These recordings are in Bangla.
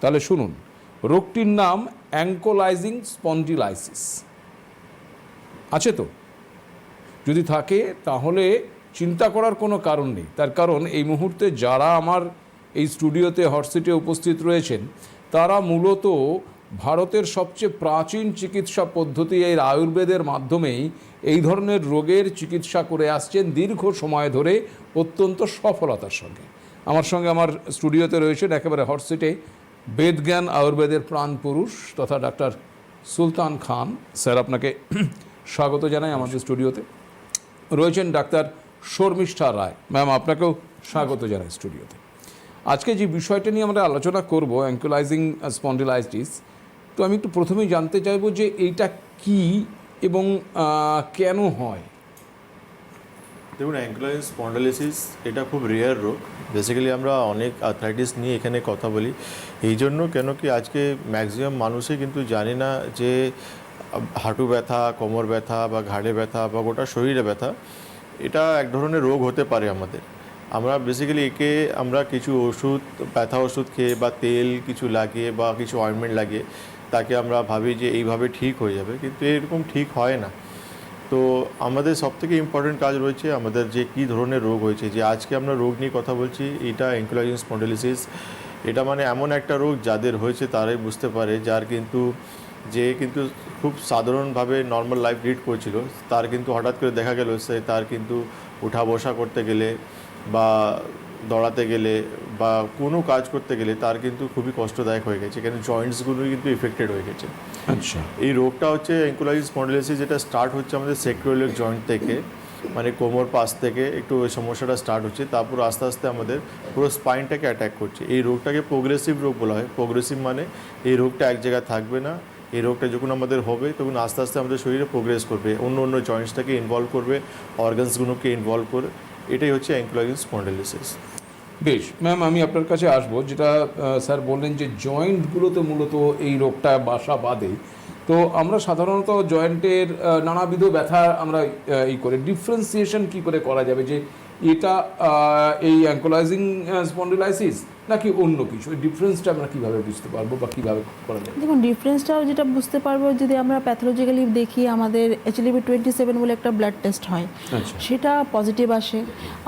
তাহলে শুনুন, রোগটির নাম অ্যাঙ্কোলাইজিং স্পন্ডিলাইসিস। আছে তো? যদি থাকে, তাহলে চিন্তা করার কোনো কারণ নেই। তার কারণ, এই মুহূর্তে যারা আমার এই স্টুডিওতে, হটসিটে উপস্থিত রয়েছেন, তারা মূলত ভারতের সবচেয়ে প্রাচীন চিকিৎসা পদ্ধতি এই আয়ুর্বেদের মাধ্যমেই এই ধরনের রোগের চিকিৎসা করে আসছেন দীর্ঘ সময় ধরে অত্যন্ত সফলতার সঙ্গে। আমার সঙ্গে আমার স্টুডিওতে রয়েছেন একেবারে হটসিটে বেদজ্ঞান আয়ুর্বেদের প্রাণ পুরুষ তথা ডাক্তার সুলতান খান। স্যার, আপনাকে স্বাগত জানাই আমাদের স্টুডিওতে। রয়েছেন ডাক্তার শর্মিষ্ঠা রায়। ম্যাম, আপনাকেও স্বাগত জানাই স্টুডিওতে। আজকে যে বিষয়টা নিয়ে আমরা আলোচনা করব, অ্যাঙ্কুলাইজিং স্পন্ডিলাইটিস, তো আমি একটু প্রথমেই জানতে চাইব যে এইটা কি এবং কেন হয়? দেখুন অ্যাঙ্কুলাইন স্পন্ডালিসিস এটা খুব রেয়ার রোগ। বেসিক্যালি আমরা অনেক আর্থ্রাইটিস নিয়ে এখানে কথা বলি। এই জন্য কেন কি আজকে ম্যাক্সিমাম মানুষই কিন্তু জানে না যে, হাঁটু ব্যথা, কোমর ব্যথা বা ঘাড়ে ব্যথা বা গোটা শরীরে ব্যথা, এটা এক ধরনের রোগ হতে পারে আমাদের। আমরা বেসিক্যালি একে আমরা কিছু ওষুধ, ব্যথা ওষুধ খেয়ে বা তেল কিছু লাগিয়ে বা কিছু অয়েনমেন্ট লাগিয়ে তাকে আমরা ভাবি যে এইভাবে ঠিক হয়ে যাবে, কিন্তু এরকম ঠিক হয় না। তো আমাদের সবথেকে ইম্পর্টেন্ট কাজ রয়েছে আমাদের যে কী ধরনের রোগ হয়েছে, যে আজকে আমরা রোগ নিয়ে কথা বলছি, এটা অ্যাঙ্কুলাইজিং স্পন্ডিলিসিস এটা মানে এমন একটা রোগ যাদের হয়েছে তারাই বুঝতে পারে, যার কিন্তু, যে কিন্তু খুব সাধারণভাবে নর্মাল লাইফ লিড করছিল। তার কিন্তু হঠাৎ করে দেখা গেল সে তার কিন্তু উঠা বসা করতে গেলে বা দৌড়াতে গেলে বা কোনো কাজ করতে গেলে তার কিন্তু খুবই কষ্টদায়ক হয়ে গেছে কেন জয়েন্টসগুলো কিন্তু এফেক্টেড হয়ে গেছে। আচ্ছা। এই রোগটা হচ্ছে অ্যাঙ্কুলাইজ স্পন্ডিলোসিস যেটা স্টার্ট হচ্ছে আমাদের সেক্রোলিক জয়েন্ট থেকে মানে কোমর পাশ থেকে একটু ওই সমস্যাটা স্টার্ট হচ্ছে তারপর আস্তে আস্তে আমাদের পুরো স্পাইনটাকে অ্যাটাক করছে। এই রোগটাকে প্রোগ্রেসিভ রোগ বলা হয়। প্রোগ্রেসিভ মানে এই রোগটা এক জায়গায় থাকবে না এই রোগটা যখন আমাদের হবে তখন আস্তে আস্তে আমাদের শরীরে প্রোগ্রেস করবে অন্য অন্য জয়েন্টসটাকে ইনভলভ করবে অর্গানসগুলোকে ইনভলভ করে এটাই হচ্ছে অ্যাঙ্কুলাইজ স্পন্ডিলোসিস বেশ ম্যাম আমি আপনার কাছে আসব, যেটা স্যার বললেন যে জয়েন্টগুলোতে মূলত এই রোগটা বাসা বাঁধে। তো আমরা সাধারণত জয়েন্টের নানাবিধ ব্যথা আমরা এই করে। ডিফারেন্সিয়েশন কি করে করা যাবে? যে এটা এই অ্যাঙ্কোলাইজিং স্পন্ডিলাইসিস নাকি অন্য কিছু? এই ডিফারেন্সটা আমরা কীভাবে বুঝতে পারব বা কীভাবে করা যাবে দেখুন ডিফারেন্সটাও যেটা বুঝতে পারব যদি আমরা প্যাথোলজিক্যালি দেখি আমাদের এইচএলভি টোয়েন্টি সেভেন বলে একটা ব্লাড টেস্ট হয় আচ্ছা। সেটা পজিটিভ আসে।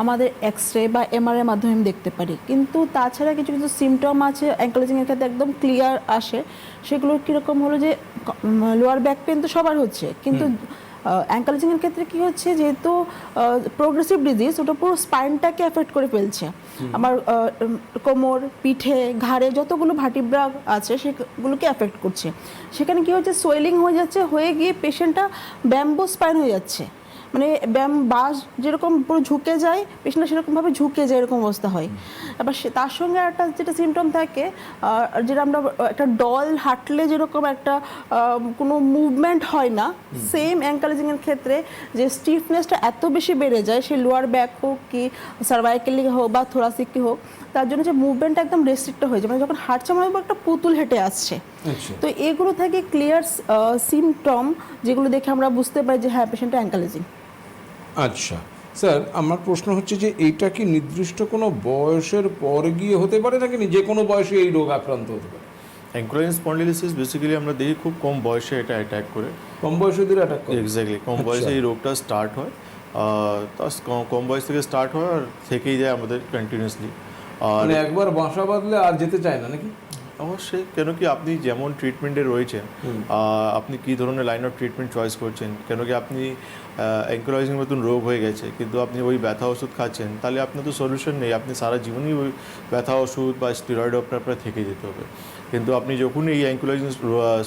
আমাদের এক্স রে বা এমআরআই মাধ্যমে আমি দেখতে পারি। কিন্তু তাছাড়া কিছু কিছু সিমটম আছে অ্যাঙ্কোলজিংয়ের ক্ষেত্রে একদম ক্লিয়ার আসে। সেগুলো কীরকম হলো যে লোয়ার ব্যাক পেন তো সবার হচ্ছে। কিন্তু অ্যাঙ্কোলজিংয়ের ক্ষেত্রে কি হচ্ছে যেহেতু প্রোগ্রেসিভ ডিজিজ ওটা পুরো স্পাইনটাকে এফেক্ট করে ফেলছে। আমার কোমর পিঠে ঘাড়ে যতগুলো ভাটিব্রা আছে সেগুলোকে এফেক্ট করছে। সেখানে কি হচ্ছে সোয়েলিং হয়ে যাচ্ছে হয়ে গিয়ে পেশেন্টটা ব্যাম্বো স্পাইন হয়ে যাচ্ছে। মানে ব্যায়াম বাস যেরকম পুরো ঝুঁকে যায় পেশেন্টটা সেরকমভাবে ঝুঁকে যায় এরকম অবস্থা হয়। এবার সে তার সঙ্গে একটা যেটা সিমটম থাকে যেটা আমরা একটা ডল হাঁটলে যেরকম একটা কোনো মুভমেন্ট হয় না সেম অ্যাঙ্কালেজিংয়ের ক্ষেত্রে যে স্টিফনেসটা এত বেশি বেড়ে যায় সে লোয়ার ব্যাক হোক কি সার্ভাইকেলি হোক বা থোরাসিকি হোক তার জন্য যে মুভমেন্টটা একদম রেস্ট্রিক্ট হয়ে যায়। মানে যখন হাঁটছে মনে একটা পুতুল হেঁটে আসছে। আচ্ছা। তো এগুলো থেকে ক্লিয়ার সিমটম যেগুলো দেখে আমরা বুঝতে পারি যে হ্যাঁ পেশেন্টটা অ্যাঙ্কালেজিং আচ্ছা। স্যার আমার প্রশ্ন হচ্ছে যে এইটা কি নির্দিষ্ট কোনো বয়সের পর গিয়ে হতে পারে নাকি যে কোনো বয়সে এই রোগ আক্রান্ত হতে পারে? অ্যাঙ্কুলাইন স্পন্ডিলোসিস বেসিক্যালি আমরা দেখি খুব কম বয়সে এটা অ্যাটাক করে। কম বয়সে বয়সীদের অ্যাটাক করে? এক্স্যাক্টলি কম আচ্ছা। বয়সে এই রোগটা স্টার্ট হয়। তা কম বয়স থেকে স্টার্ট হয় আর থেকেই যায় আমাদের কন্টিনিউসলি আর মানে একবার বাসা বাঁধলে আর যেতে চায় না নাকি? অবশ্যই কেন কি আপনি যেমন ট্রিটমেন্টে রয়েছেন আপনি কি ধরনের লাইন অফ ট্রিটমেন্ট চয়েস করছেন কেন কি আপনি অ্যাঙ্কোলাইজিং মতন রোগ হয়ে গেছে কিন্তু আপনি ওই ব্যথা ওষুধ খাচ্ছেন তাহলে আপনার তো সলিউশন নেই। আপনি সারা জীবনই ওই ব্যথা ওষুধ বা স্টেরয়েড আপনার আপনার থেকে যেতে হবে। কিন্তু আপনি যখন এই অ্যাঙ্কুলাইজিং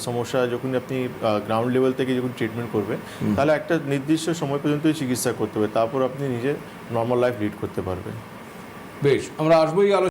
সমস্যা যখন আপনি গ্রাউন্ড লেভেল থেকে যখন ট্রিটমেন্ট করবেন তাহলে একটা নির্দিষ্ট সময় পর্যন্তই চিকিৎসা করতে হবে। তারপর আপনি নিজে নর্মাল লাইফ লিড করতে পারবেন। বেশ আমরা আসব এই আলোচনা